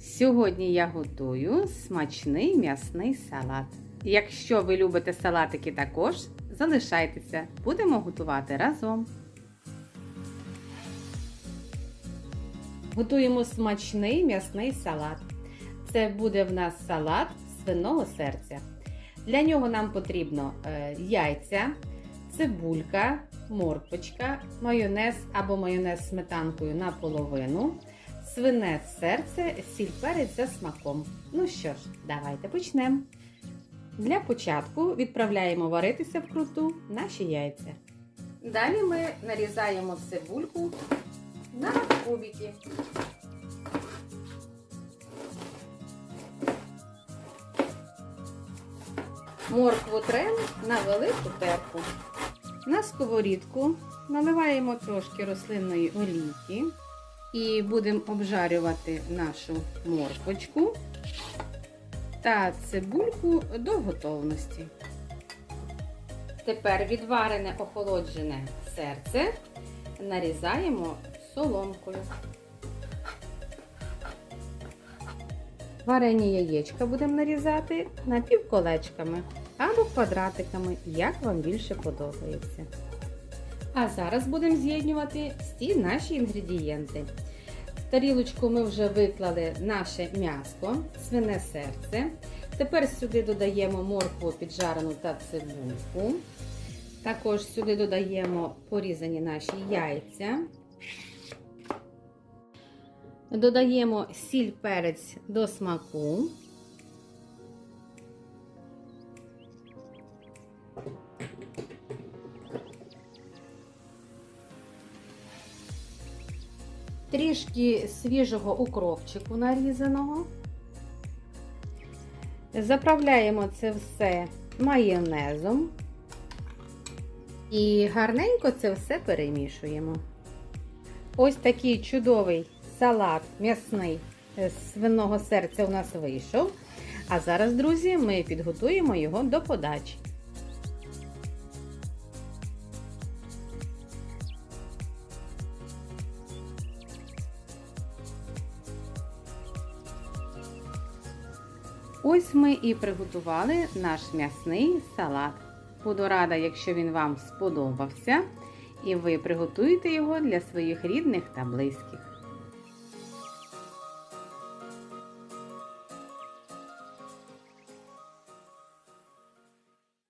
Сьогодні я готую смачний м'ясний салат. Якщо ви любите салатики також, залишайтеся, будемо готувати разом. Готуємо смачний м'ясний салат. Це буде в нас салат свиного серця. Для нього нам потрібно е, яйця, цибулька, морквочка, майонез або майонез з сметанкою наполовину, свине серце, сіль перець за смаком. Ну що ж, давайте почнемо. Для початку відправляємо варитися вкруту наші яйця. Далі ми нарізаємо цибульку на кубики. Моркву трем на велику терку. На сковорідку наливаємо трошки рослинної олійки і будемо обжарювати нашу морквочку та цибульку до готовності. Тепер відварене охолоджене серце нарізаємо соломкою. Варені яєчка будемо нарізати напівколечками або квадратиками, як вам більше подобається. А зараз будемо з'єднувати всі наші інгредієнти. В тарілочку ми вже виклали наше м'ясо, свине серце. Тепер сюди додаємо моркву піджарену та цибульку. Також сюди додаємо порізані наші яйця. Додаємо сіль перець до смаку. Трішки свіжого укропчику нарізаного. Заправляємо це все майонезом. І гарненько це все перемішуємо. Ось такий чудовий салат м'ясний з свиного серця у нас вийшов. А зараз, друзі, ми підготуємо його до подачі. Ось ми і приготували наш м'ясний салат. Буду рада, якщо він вам сподобався, і ви приготуєте його для своїх рідних та близьких.